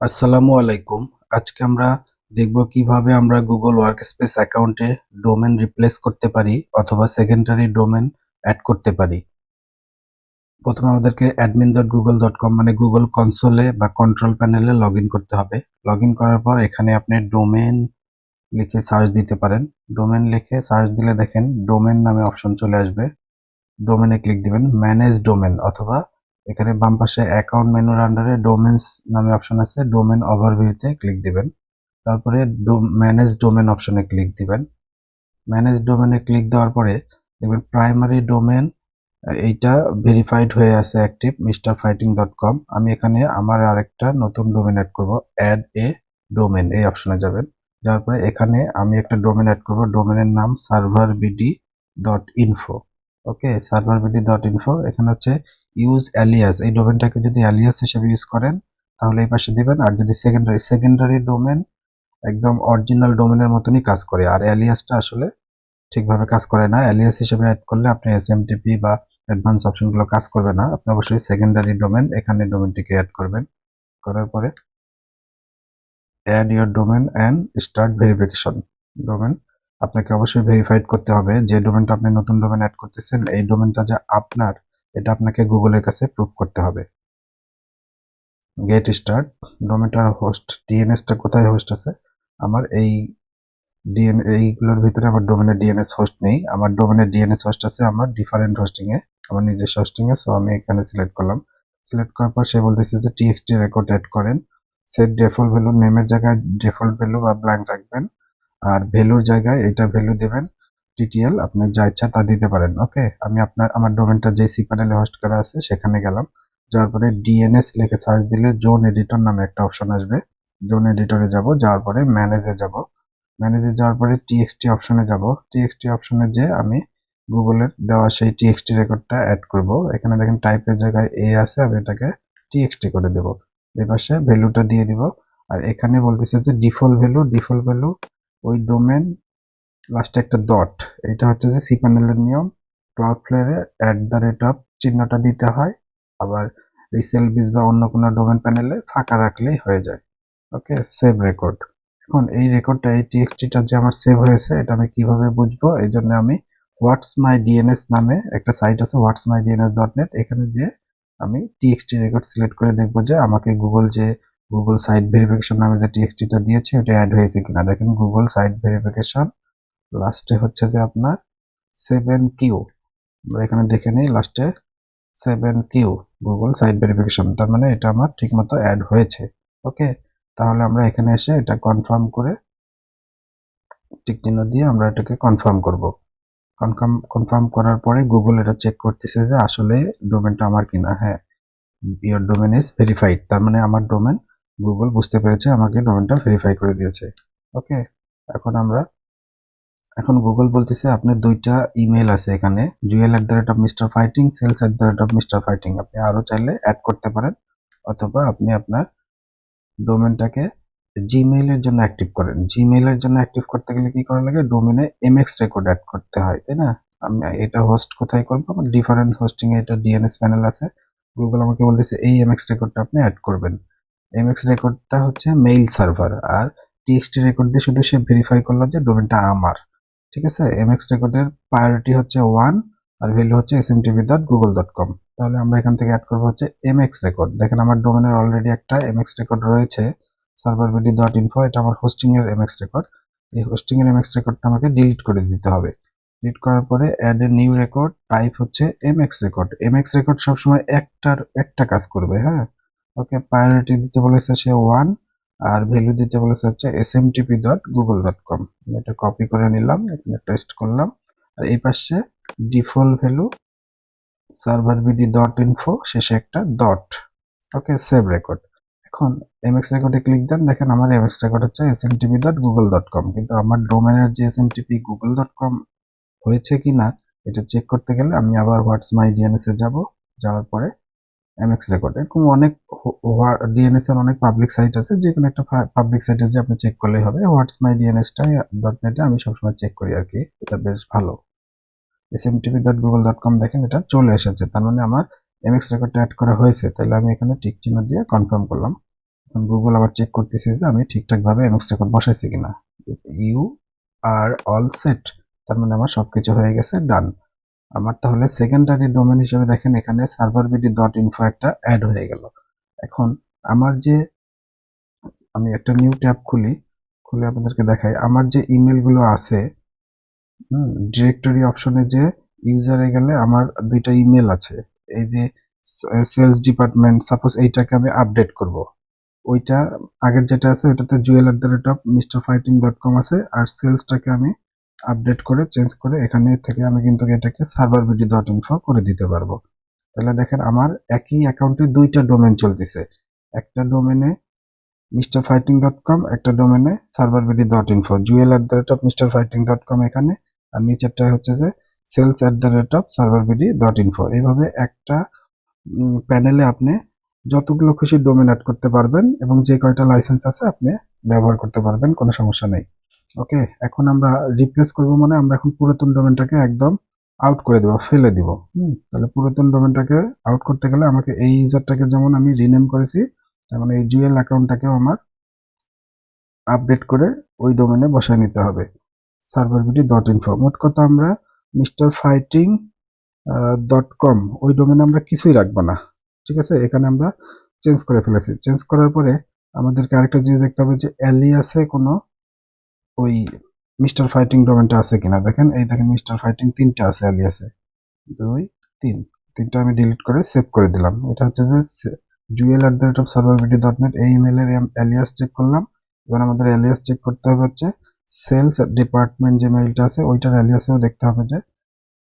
আসসালামু আলাইকুম। আজকে আমরা দেখব কীভাবে আমরা গুগল ওয়ার্কস্পেস অ্যাকাউন্টে ডোমেন রিপ্লেস করতে পারি অথবা সেকেন্ডারি ডোমেন অ্যাড করতে পারি। প্রথমে আমাদেরকে admin dot Google dot com মানে গুগল কনসোলে বা কন্ট্রোল প্যানেলে লগ করতে হবে। লগ করার পর এখানে আপনি ডোমেন লিখে সার্চ দিতে পারেন। ডোমেন লিখে সার্চ দিলে দেখেন ডোমেন নামে অপশন চলে আসবে। ডোমেনে ক্লিক দিবেন ম্যানেজ ডোমেন অথবা এখানে বাম পাশে অ্যাকাউন্ট মেনুর আন্ডারে ডোমেন্স নামে অপশন আছে ডোমেন ওভারভিউতে ক্লিক দিবেন। তারপরে ম্যানেজ ডোমেন অপশনে ক্লিক দিবেন। ম্যানেজ ডোমেনে ক্লিক দেওয়ার পরে দেখবেন প্রাইমারি ডোমেন এইটা ভেরিফাইড হয়ে আছে active mister fighting dot com আমি এখানে আমার আরেকটা নতুন ডোমেন অ্যাড করব অ্যাড এ ডোমেন এই অপশনে যাবেন। যাওয়ার পরে এখানে আমি একটা ডোমেন অ্যাড করব ডোমেনের নাম server BD dot info okay server BD dot info এখানে হচ্ছে ইউজ অ্যালিয়াস এই ডোমেনটাকে যদি অ্যালিয়াস হিসেবে ইউজ করেন, তাহলে এই পাশে দিবেন, আর যদি সেকেন্ডারি সেকেন্ডারি ডোমেন একদম অরিজিনাল ডোমেনের মতনই কাজ করে, আর অ্যালিয়াসটা আসলে ঠিকভাবে কাজ করে না। অ্যালিয়াস হিসেবে অ্যাড করলে আপনি এসএমটিপি বা অ্যাডভান্স অপশনগুলো কাজ করবে না। আপনি অবশ্যই সেকেন্ডারি ডোমেন এখানে ডোমেনটিকে অ্যাড করবেন। করার পরে add your domain and start verification domain আপনাকে অবশ্যই ভেরিফাইড করতে হবে। যে ডোমেনটা আপনি নতুন ডোমেন অ্যাড করতেছেন, এই ডোমেনটা যে আপনার এটা আপনাকে গুগলের কাছে প্রুভ করতে হবে। গেট স্টার্ট ডোমেটার হোস্ট ডিএনএসটা কোথায় হোস্ট আছে? আমার এই ডিএন এইগুলোর ভিতরে আমার ডোমেনের ডিএনএস হোস্ট নেই। আমার ডোমেনের ডিএনএস হোস্ট আছে আমার ডিফারেন্ট হোস্টিং এ। আমার নিজস্ব হোস্টিং এ সো আমি এখানে সিলেক্ট করলাম। সিলেক্ট করার পর সে বলতেছে যে টিএক্সটি রেকর্ড অ্যাড করেন। সেট ডিফল্ট ভ্যালু নেমের জায়গায় ডিফল্ট ভ্যালু বা ব্ল্যাঙ্ক রাখবেন। আর ভ্যালুর জায়গায় এটা ভ্যালু দিবেন। টিটিএল, আপনার যা ইচ্ছা তা দিতে পারেন ওকে আমি আপনার, আমার ডোমেনটা যে সি প্যানেলে হোস্ট করা আছে, সেখানে গেলাম। যাওয়ার পরে ডিএনএস লিখে সার্চ দিলে জোন এডিটর নামে একটা অপশন আসবে। জোন এডিটরে যাব, যাওয়ার পরে ম্যানেজে যাব। ম্যানেজে যাওয়ার পরে টিএক্সটি অপশনে যাব। টিএক্সটি অপশনে যে আমি গুগলের দেওয়া সেই টিএক্সটি রেকর্ডটা অ্যাড করব। এখানে দেখেন টাইপের জায়গায় এ আছে, আমি এটাকে টিএক্সটি করে দেব। এই পাশে ভ্যালুটা দিয়ে দিব। আর এখানে বলতেছে যে ডিফল্ট ভ্যালু ডিফল্ট ভ্যালু ওই ডোমেন লাস্টে একটা ডট এটা হচ্ছে যে সি প্যানেলের নিয়ম। ক্লাউড ফ্লেয়ারে অ্যাট দ্য রেট অফ চিহ্নটা দিতে হয়, আবার রিসেল বিজ বা অন্য কোনো ডোমেন প্যানেলে ফাঁকা রাখলেই হয়ে যায়। ওকে সেভ রেকর্ড এখন এই রেকর্ডটা এই টিএক্সটিটা যে আমার সেভ হয়েছে, এটা আমি কীভাবে বুঝব? এই জন্য আমি হোয়াটস মাই ডিএনএস নামে একটা সাইট আছে what's my DNS dot net এখানে যে আমি টিএক্সটি রেকর্ড সিলেক্ট করে দেখব যে আমাকে গুগল যে গুগল সাইট ভেরিফিকেশন নামে যে টিএক্সটিটা দিয়েছে, ওটা অ্যাড হয়েছে কিনা। দেখেন গুগল সাইট ভেরিফিকেশন লাস্টে হচ্ছে যে আপনার সেভেন কিউ আমরা এখানে দেখে নিই লাস্টে seven Q Google site verification তার মানে এটা আমার ঠিকমতো অ্যাড হয়েছে। ওকে তাহলে আমরা এখানে এসে এটা কনফার্ম করে টিক চিহ্ন দিয়ে আমরা এটাকে কনফার্ম করব। কনফার্ম কনফার্ম করার পরে গুগল এটা চেক করতেছে যে আসলে ডোমেনটা আমার কিনা। হ্যাঁ ইয়োর ডোমেন ইজ ভেরিফাইড তার মানে আমার ডোমেন গুগল বুঝতে পেরেছে, আমাকে ডোমেনটা ভেরিফাই করে দিয়েছে। ওকে এখন আমরা এখন গুগল বলতেছে আপনার দুইটা ইমেল আছে এখানে। Jewel at the rate of mister fighting sales at the rate of mister fighting আপনি আরও চাইলে অ্যাড করতে পারেন, অথবা আপনি আপনার ডোমেনটাকে জিমেইলের জন্য অ্যাক্টিভ করেন। জিমেইলের জন্য অ্যাক্টিভ করতে গেলে কি করা লাগে? ডোমেনে এমএক্স রেকর্ড অ্যাড করতে হয়, তাই না? আমি এটা হোস্ট কোথায় করব? আমার ডিফারেন্ট হোস্টিং এ এটা ডিএনএস প্যানেল আছে। গুগল আমাকে বলতেছে, এই এমএক্স রেকর্ডটা আপনি অ্যাড করবেন। এমএক্স রেকর্ডটা হচ্ছে মেইল সার্ভার আর টিএক্সটি রেকর্ড দিয়ে শুধু সে ভেরিফাই করল যে ডোমেনটা আমার। ঠিক আছে? এমএক্স রেকর্ডের প্রায়োরিটি হচ্ছে ওয়ান আর ভ্যালু হচ্ছে S M TV dot Google dot com তাহলে আমরা এখান থেকে অ্যাড করব হচ্ছে এমএক্স রেকর্ড দেখেন আমার ডোমেনের অলরেডি একটা এমএক্স রেকর্ড রয়েছে সার্ভার বিডি ডট ইনফো এটা আমার হোস্টিংয়ের এমএক্স রেকর্ড এই হোস্টিং এর এমএক্স রেকর্ডটা আমাকে ডিলিট করে দিতে হবে। ডিলিট করার পরে add a new record type হচ্ছে এমএক্স রেকর্ড এমএক্স রেকর্ড সবসময় একটার একটা কাজ করবে হ্যাঁ? ওকে প্রায়োরিটি দিতে বলেছে সে ওয়ান আর ভ্যালু দিতে বলেছে হচ্ছে S M TP dot Google dot com এটা কপি করে নিলাম, এখানে পেস্ট করলাম। আর এই পাশে default value server BD dot info শেষে একটা ডট ওকে সেভ রেকর্ড এখন এমএক্স রেকর্ডে ক্লিক দেন, দেখেন আমার এমএক্স রেকর্ড হচ্ছে S M TP dot Google dot com কিন্তু আমার ডোমেনের যে S M TP Google dot com হয়েছে কি না এটা চেক করতে গেলে আমি আবার হোয়াটস মাই ডিএনএস এ যাব, যাওয়ার পরে এমএক্স রেকর্ড এরকম অনেক ডিএনএস এর অনেক পাবলিক সাইট আছে যে কোনো একটা পাবলিক সাইটে যে আপনি চেক করলেই হবে। হোয়াটস মাই ডিএনএসটাই ডট নেটে আমি সবসময় চেক করি আর কি। এটা বেশ ভালো। S M TV dot Google dot com দেখেন, এটা চলে এসেছে। তার মানে আমার এমএক্স রেকর্ডটা অ্যাড করা হয়েছে। তাহলে আমি এখানে টিক চিহ্ন দিয়ে কনফার্ম করলাম। এখন গুগল আবার চেক করতেছি যে আমি ঠিকঠাক ভাবে এমএক্স রেকর্ড বসাইছি কিনা। ইউ আর অল সেট তার মানে আমার সবকিছু হয়ে গেছে ডান আমার তাহলে সেকেন্ডারি ডোমেন হিসেবে দেখেন এখানে সার্ভার বিডি ডট ইনফো একটা অ্যাড হয়ে গেল। এখন আমার যে, আমি একটা নিউ ট্যাব খুলি, খুলে আপনাদেরকে দেখাই। আমার যে ইমেলগুলো আছে ডিরেক্টরি অপশনে যে ইউজারে গেলে আমার দুইটা ইমেল আছে। এই যে সেলস ডিপার্টমেন্ট সাপোজ এইটাকে আমি আপডেট করব। ওইটা আগের যেটা আছে, ওইটাতে Jewel at the rate of mister fighting dot com আছে, আর সেলসটাকে আমি আপডেট করে চেঞ্জ করে, এখানে থেকে আমি কিন্তু এটাকে সার্ভার বিডি ডট ইনফো করে দিতে পারব। তাহলে দেখেন আমার একই অ্যাকাউন্টে দুইটা ডোমেন চলতেছে। একটা ডোমেনে মিস্টার ফাইটিং ডট কম একটা ডোমেনে server BD dot info Jewel at the rate of mister fighting dot com এখানে, আর নিচেরটা হচ্ছে যে sales at the rate of server BD dot info এইভাবে একটা প্যানেলে আপনি যতগুলো খুশি ডোমেন অ্যাড করতে পারবেন এবং যে কয়টা লাইসেন্স আছে আপনি ব্যবহার করতে পারবেন, কোনো সমস্যা নেই। ওকে এখন আমরা রিপ্লেস করব মানে আমরা এখন পুরাতন ডোমেনটাকে একদম আউট করে দেবো, ফেলে দিব। হুম, তাহলে পুরাতন ডোমেনটাকে আউট করতে গেলে আমাকে এই ইউজারটাকে যেমন আমি রিনেম করেছি, তার মানে এই জুয়েল অ্যাকাউন্টটাকেও আমার আপডেট করে ওই ডোমেনে বসায় নিতে হবে। সার্ভার বিডি ডট ইনফো মোট কথা আমরা মিস্টার ফাইটিং ডট কম ওই ডোমেনে আমরা কিছুই রাখব না। ঠিক আছে? এখানে আমরা চেঞ্জ করে ফেলেছি। চেঞ্জ করার পরে আমাদেরকে আরেকটা জিনিস দেখতে হবে যে অ্যালিয়াসে কোনো ওই মিস্টার ফাইটিং ডোমেনটা আছে কিনা দেখেন। এই দেখেন মিস্টার ফাইটিং তিনটা আছে অ্যালিয়াসে দুই, তিন। তিনটা আমি ডিলিট করে সেভ করে দিলাম। এটা হচ্ছে যে Jewel at the rate of server BD dot net এই ইমেলের অ্যালিয়াস চেক করলাম। এবার আমাদের অ্যালিয়াস চেক করতে হবে হচ্ছে সেলস ডিপার্টমেন্ট যে মেইলটা আছে, ওইটার অ্যালিয়াসেও দেখতে হবে যে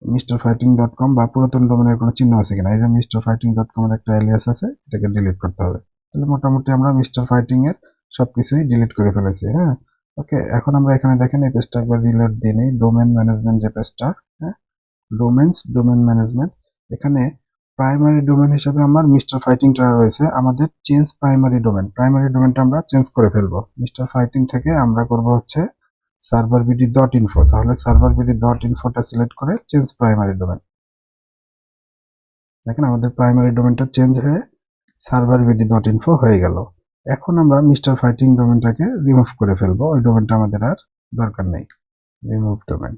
মিস্টার ফাইটিং ডট কম বা পুরাতন ডোমেনের কোনো চিহ্ন আছে কিনা। এই যে মিস্টার ফাইটিং ডট কমের একটা অ্যালিয়াস আছে, এটাকে ডিলিট করতে হবে। তাহলে মোটামুটি আমরা মিস্টার ফাইটিংয়ের এর সবকিছুই ডিলিট করে ফেলেছি হ্যাঁ? ওকে, এখন আমরা এখানে দেখেন এই পেজটা একবার রিলোড দিয়ে নিই। ডোমেন ম্যানেজমেন্ট যে পেজটা হ্যাঁ? ডোমেন্স ডোমেন ম্যানেজমেন্ট এখানে প্রাইমারি ডোমেন হিসেবে আমার মিস্টার ফাইটিংটা রয়েছে। আমাদের চেঞ্জ প্রাইমারি ডোমেন প্রাইমারি ডোমেনটা আমরা চেঞ্জ করে ফেলব। মিস্টার ফাইটিং থেকে আমরা করব হচ্ছে সার্ভার বিডি ডট ইনফো তাহলে সার্ভার বিডি ডট ইনফোটা সিলেক্ট করে চেঞ্জ প্রাইমারি ডোমেন দেখেন আমাদের প্রাইমারি ডোমেনটা চেঞ্জ হয়ে সার্ভার বিডি ডট ইনফো হয়ে গেল। এখন আমরা মিস্টার ফাইটিং ডোমেনটাকে রিমুভ করে ফেলব। ওই ডোমেনটা আমাদের আর দরকার নেই। Remove domain.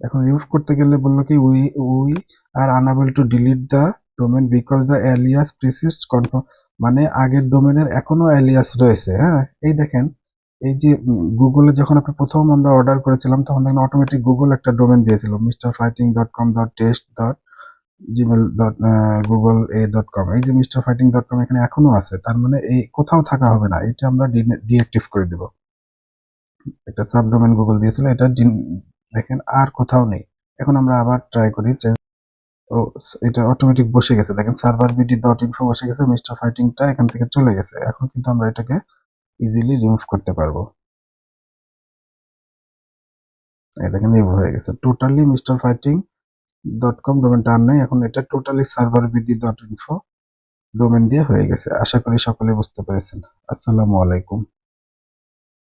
এখন রিমুভ করতে গেলে বলল কি we we are unable to delete the domain because the alias persist confirm মানে আগের ডোমেনের এখনও অ্যালিয়াস রয়েছে হ্যাঁ? এই দেখেন, এই যে গুগলে যখন আপনি প্রথম আমরা অর্ডার করেছিলাম, তখন দেখেন অটোমেটিক গুগল একটা ডোমেন দিয়েছিল mister fighting dot com dot test dot Gmail dot Google a dot com এই যে মিস্টার ফাইটিং ডট কম এখানে এখনও আছে, তার মানে এই কোথাও থাকা হবে না, এটা আমরা ডিঅ্যাক্টিভ করে দেব। একটা সাব ডোমেন গুগল দিয়েছিল, এটা দেখেন আর কোথাও নেই। এখন আমরা আবার ট্রাই করি ও, এটা অটোমেটিক বসে গেছে, দেখেন সার্ভার বিডি ডট ইনফো বসে গেছে মিস্টার ফাইটিংটা এখান থেকে চলে গেছে। এখন কিন্তু আমরা এটাকে ইজিলি রিমুভ করতে পারব। দেখেন রিমুভ হয়ে গেছে। Totally mister fighting dot com ডোমেনটা আর নেই। এখন এটা totally server BD dot info domain দিয়ে হয়ে গেছে। আশা করি সকলে বুঝতে পেরেছেন। আসসালামু আলাইকুম।